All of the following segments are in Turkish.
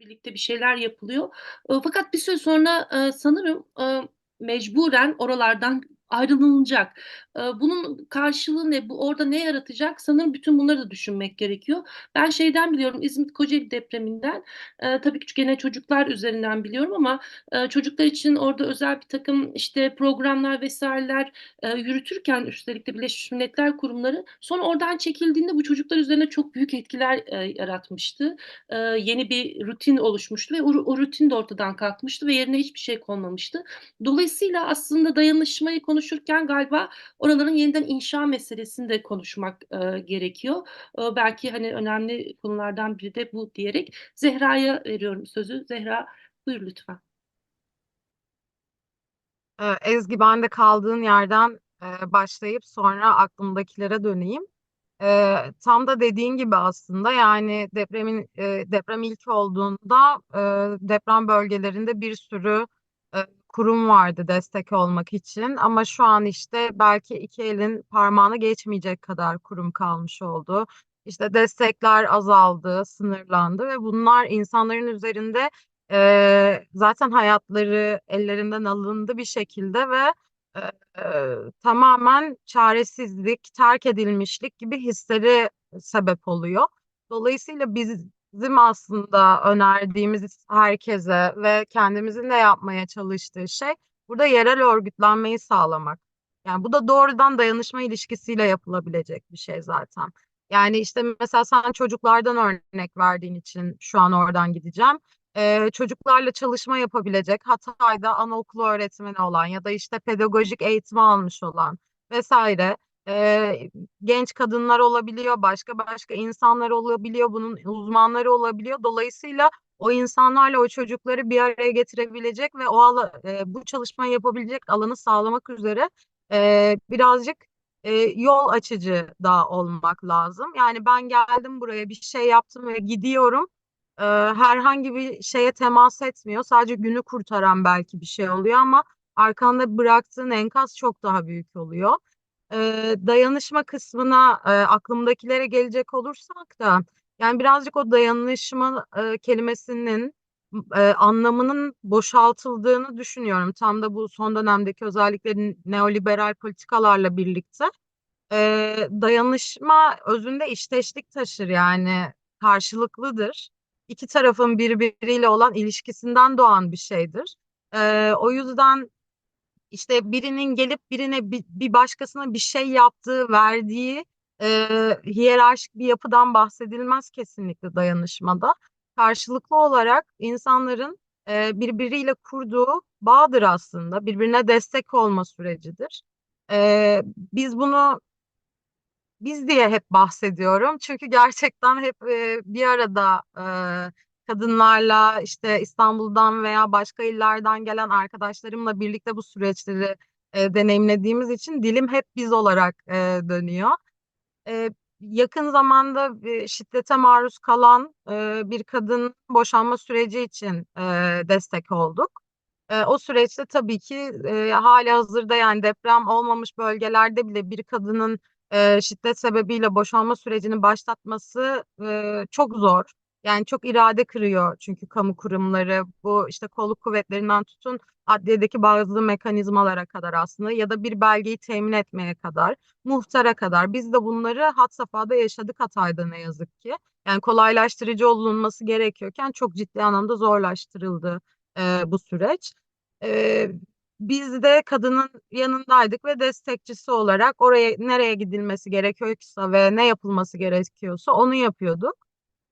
birlikte bir şeyler yapılıyor. Fakat bir süre sonra, sanırım, mecburen oralardan ayrılınacak. Bunun karşılığı ne? Bu orada ne yaratacak? Sanırım bütün bunları da düşünmek gerekiyor. Ben şeyden biliyorum, İzmit Kocaeli depreminden, tabii ki gene çocuklar üzerinden biliyorum ama, çocuklar için orada özel birtakım, işte, programlar vs.ler eee, yürütürken üstelik de Birleşmiş Milletler Kurumları, sonra oradan çekildiğinde bu çocuklar üzerine çok büyük etkiler, yaratmıştı. Yeni bir rutin oluşmuştu ve o o rutin de ortadan kalkmıştı ve yerine hiçbir şey konmamıştı. Dolayısıyla aslında dayanışmayı konuşurken galiba oraların yeniden inşa meselesini de konuşmak, eee, gerekiyor. Iıı, belki, hani, önemli konulardan biri de bu diyerek Zehra'ya veriyorum sözü. Zehra, buyur lütfen. Eee, Ezgi, ben de kaldığın yerden, eee, başlayıp sonra aklımdakilere döneyim. Eee, tam da dediğin gibi aslında, yani, depremin, eee, deprem ilk olduğunda, eee, deprem bölgelerinde bir sürü, eee, kurum vardı destek olmak için ama şu an, işte, belki 2 elin parmağını geçmeyecek kadar kurum kalmış oldu. İşte, destekler azaldı, sınırlandı ve bunlar insanların üzerinde, eee, zaten hayatları ellerinden alındı bir şekilde ve, eee, tamamen çaresizlik, terk edilmişlik gibi hisleri sebep oluyor. Dolayısıyla bizim aslında önerdiğimiz herkese ve kendimizin de yapmaya çalıştığı şey burada yerel örgütlenmeyi sağlamak. Yani, bu da doğrudan dayanışma ilişkisiyle yapılabilecek bir şey zaten. Yani, işte, mesela sen çocuklardan örnek verdiğin için şu an oradan gideceğim. Eee, çocuklarla çalışma yapabilecek, Hatay'da anaokulu öğretmeni olan ya da, işte, pedagojik eğitimi almış olan vs. eee, genç kadınlar olabiliyor, başka başka insanlar olabiliyor, bunun uzmanları olabiliyor. Dolayısıyla o insanlarla o çocukları bir araya getirebilecek ve o ala eee, bu çalışmayı yapabilecek alanı sağlamak üzere, eee, birazcık, eee, yol açıcı da olmak lazım. Yani, ben geldim buraya, bir şey yaptım ve gidiyorum. Eee, herhangi bir şeye temas etmiyor. Sadece günü kurtaran belki bir şey oluyor ama arkanda bıraktığın enkaz çok daha büyük oluyor. Eee, dayanışma kısmına, eee, aklımdakilere gelecek olursak da, yani, birazcık o dayanışma, eee, kelimesinin, eee, anlamının boşaltıldığını düşünüyorum. Tam da bu son dönemdeki özellikle neoliberal politikalarla birlikte. Eee, dayanışma özünde işteşlik taşır, yani, karşılıklıdır. 2 tarafın birbiriyle olan ilişkisinden doğan bir şeydir. Eee, o yüzden, işte, birinin gelip birine bi bir başkasına bir şey yaptığı, verdiği, eee, hiyerarşik bir yapıdan bahsedilmez kesinlikle dayanışmada. Karşılıklı olarak insanların, eee, birbiriyle kurduğu bağdır aslında, birbirine destek olma sürecidir. Eee, biz bunu biz diye hep bahsediyorum çünkü gerçekten hep, eee, bir arada, eee, kadınlarla, işte, İstanbul'dan veya başka illerden gelen arkadaşlarımla birlikte bu süreçleri, eee, deneyimlediğimiz için dilim hep biz olarak, eee, dönüyor. Eee, yakın zamanda, eee, şiddete maruz kalan, eee, bir kadının boşanma süreci için, eee, destek olduk. Eee, o süreçte tabii ki, eee, hâlihazırda, yani, deprem olmamış bölgelerde bile bir kadının, eee, şiddet sebebiyle boşanma sürecini başlatması, eee, çok zor. Yani, çok irade kırıyor çünkü kamu kurumları. Bu, işte, kolluk kuvvetlerinden tutun, adliyedeki bazı mekanizmalara kadar aslında ya da bir belgeyi temin etmeye kadar, muhtara kadar. Biz de bunları had safhada yaşadık Hatay'da ne yazık ki. Yani, kolaylaştırıcı olunması gerekiyorken çok ciddi anlamda zorlaştırıldı, eee, bu süreç. Eee, biz de kadının yanındaydık ve destekçisi olarak oraya nereye gidilmesi gerekiyorsa ve ne yapılması gerekiyorsa onu yapıyorduk.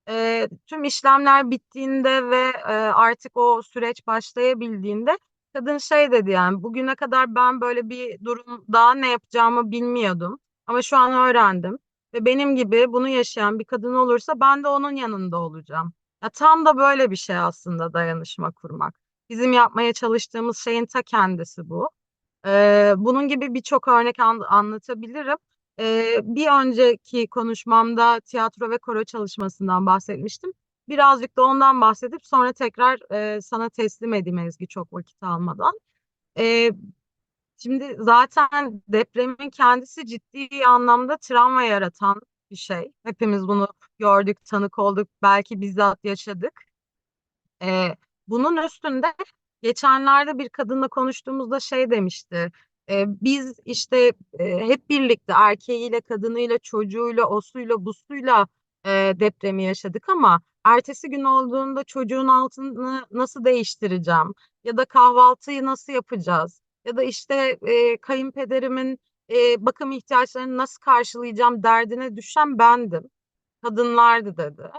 Eee, tüm işlemler bittiğinde ve, eee, artık o süreç başlayabildiğinde kadın şey dedi, yani, "Bugüne kadar ben böyle bir durumda ne yapacağımı bilmiyordum ama şu an öğrendim ve benim gibi bunu yaşayan bir kadın olursa ben de onun yanında olacağım." Ya, tam da böyle bir şey aslında dayanışma kurmak. Bizim yapmaya çalıştığımız şeyin ta kendisi bu. Eee, bunun gibi birçok örnek an anlatabilirim. Eee, bir önceki konuşmamda tiyatro ve koro çalışmasından bahsetmiştim. Birazcık da ondan bahsedip sonra tekrar, eee, sana teslim edeyim Ezgi çok vakit almadan. Eee, şimdi zaten depremin kendisi ciddi anlamda travma yaratan bir şey. Hepimiz bunu gördük, tanık olduk, belki bizzat yaşadık. E, bunun üstünde geçenlerde bir kadınla konuştuğumuzda şey demişti. Biz işte hep birlikte erkeğiyle, kadınıyla, çocuğuyla, osuyla, busuyla depremi yaşadık ama ertesi gün olduğunda çocuğun altını nasıl değiştireceğim? Ya da kahvaltıyı nasıl yapacağız? Ya da işte kayınpederimin bakım ihtiyaçlarını nasıl karşılayacağım derdine düşen bendim. Kadınlardı dedi.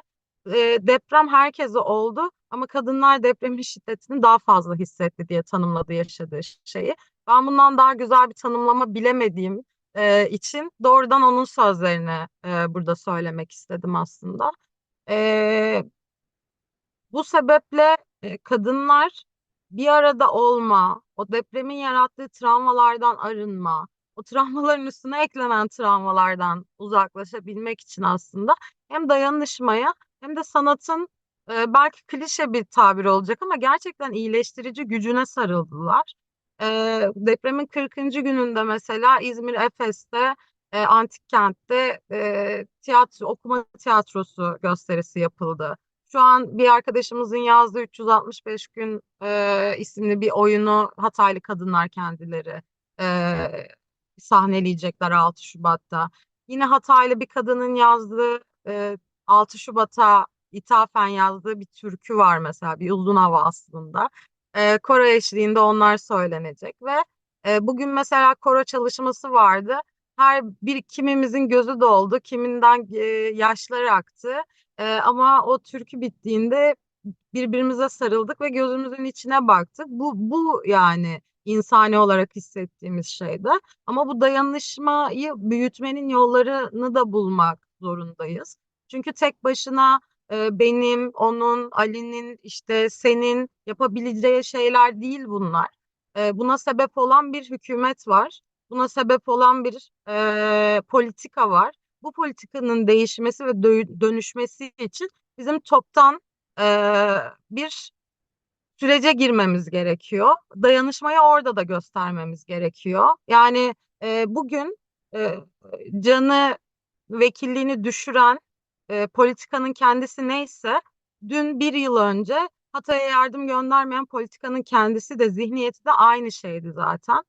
Deprem herkese oldu ama kadınlar depremin şiddetini daha fazla hissetti diye tanımladı yaşadığı şeyi. Ben bundan daha güzel bir tanımlama bilemediğim e, için doğrudan onun sözlerini e, burada söylemek istedim aslında. E, bu sebeple e, kadınlar bir arada olma, o depremin yarattığı travmalardan arınma, o travmaların üstüne eklenen travmalardan uzaklaşabilmek için aslında hem dayanışmaya hem de sanatın e, belki klişe bir tabir olacak ama gerçekten iyileştirici gücüne sarıldılar. E, depremin 40. gününde mesela İzmir Efes'te e, antik kentte e, tiyatro okuma tiyatrosu gösterisi yapıldı. Şu an bir arkadaşımızın yazdığı 365 gün e, isimli bir oyunu Hataylı kadınlar kendileri e, sahneleyecekler 6 Şubat'ta. Yine Hataylı bir kadının yazdığı e, 6 Şubat'a ithafen yazdığı bir türkü var mesela bir uzun hava aslında. E, koro eşliğinde onlar söylenecek ve e, bugün mesela koro çalışması vardı. Her bir kimimizin gözü doldu, kiminden e, yaşları aktı. E, ama o türkü bittiğinde birbirimize sarıldık ve gözümüzün içine baktık. Bu, bu yani insani olarak hissettiğimiz şeydi. Ama bu dayanışmayı büyütmenin yollarını da bulmak zorundayız. Çünkü tek başına e, benim, onun, Ali'nin, işte senin yapabileceği şeyler değil bunlar. E, buna sebep olan bir hükümet var. Buna sebep olan bir e, politika var. Bu politikanın değişmesi ve dö- dönüşmesi için bizim toptan e, bir sürece girmemiz gerekiyor. Dayanışmayı orada da göstermemiz gerekiyor. Yani e, bugün e, canı vekilliğini düşüren e, politikanın kendisi neyse dün bir yıl önce Hatay'a yardım göndermeyen politikanın kendisi de zihniyeti de aynı şeydi zaten.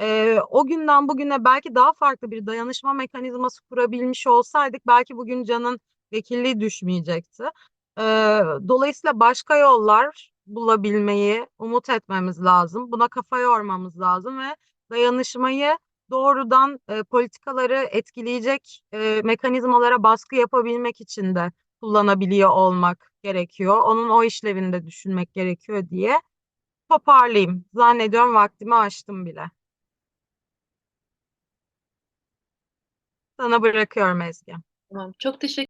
E, o günden bugüne belki daha farklı bir dayanışma mekanizması kurabilmiş olsaydık belki bugün Can'ın vekilliği düşmeyecekti. E, dolayısıyla başka yollar bulabilmeyi umut etmemiz lazım. Buna kafa yormamız lazım ve dayanışmayı doğrudan e, politikaları etkileyecek e, mekanizmalara baskı yapabilmek için de kullanabiliyor olmak gerekiyor. Onun o işlevini de düşünmek gerekiyor diye toparlayayım. Zannediyorum vaktimi aştım bile. Sana bırakıyorum Ezgi. Tamam. Çok teşekkür